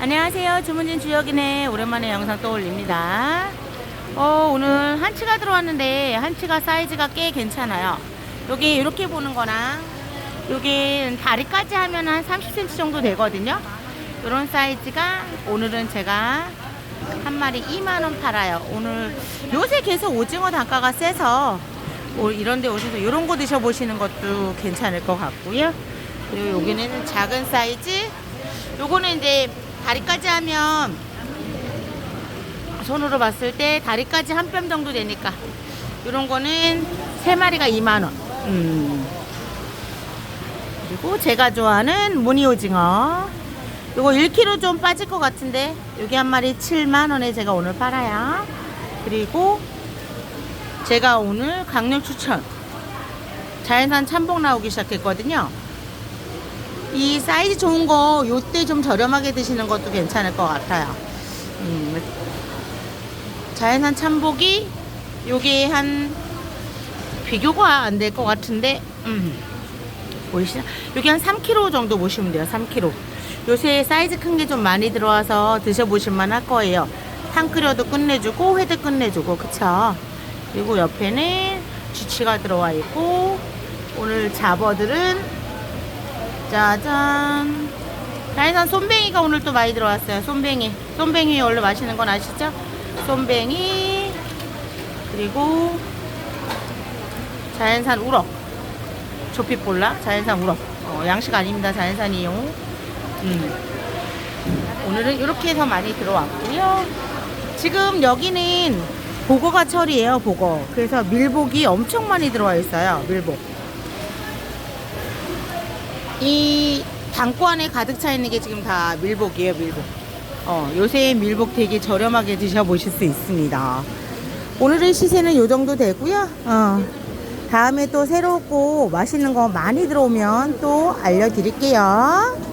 안녕하세요. 주문진 주혁이네. 오랜만에 영상 또 올립니다. 어, 오늘 한치가 들어왔는데 한치가 사이즈가 꽤 괜찮아요. 여기 이렇게 보는 거랑 여기 다리까지 하면 한 30cm 정도 되거든요. 이런 사이즈가 오늘은 제가 한 마리 2만원 팔아요. 오늘 요새 계속 오징어 단가가 세서 뭐 이런 데 오셔서 이런 거 드셔보시는 것도 괜찮을 것 같고요. 그리고 여기는 작은 사이즈. 요거는 이제 다리까지 하면 손으로 봤을 때 다리까지 한 뼘 정도 되니까 이런 거는 세 마리가 2만 원. 음. 그리고 제가 좋아하는 무늬 오징어. 요거 1kg 좀 빠질 것 같은데 여기 한 마리 7만 원에 제가 오늘 팔아요. 그리고 제가 오늘 강력 추천 자연산 참복 나오기 시작했거든요. 이 사이즈 좋은 거 요때 좀 저렴하게 드시는 것도 괜찮을 것 같아요. 음, 자연산 참복이 요게 한 비교가 안 될 것 같은데 음, 보이시나? 요게 한 3kg 정도 보시면 돼요. 3kg. 요새 사이즈 큰 게 좀 많이 들어와서 드셔보실 만 할 거예요. 탕 끓여도 끝내주고 회도 끝내주고 그쵸? 그리고 옆에는 쥐치가 들어와 있고 오늘 잡어들은 짜잔. 자연산 쏨뱅이가 오늘 또 많이 들어왔어요. 쏨뱅이. 쏨뱅이 원래 마시는 건 아시죠? 쏨뱅이. 그리고 자연산 우럭. 조피볼라. 자연산 우럭. 어, 양식 아닙니다. 자연산이요. 음. 오늘은 이렇게 해서 많이 들어왔고요. 지금 여기는 보거가 철이에요 보거 그래서 밀복이 엄청 많이 들어와 있어요 밀복 이 당구 안에 가득 차 있는 게 지금 다 밀복이에요, 밀복. 어, 요새 밀복 되게 저렴하게 드셔보실 수 있습니다. 오늘의 시세는 요 정도 되고요. 어, 다음에 또 새롭고 맛있는 거 많이 들어오면 또 알려드릴게요.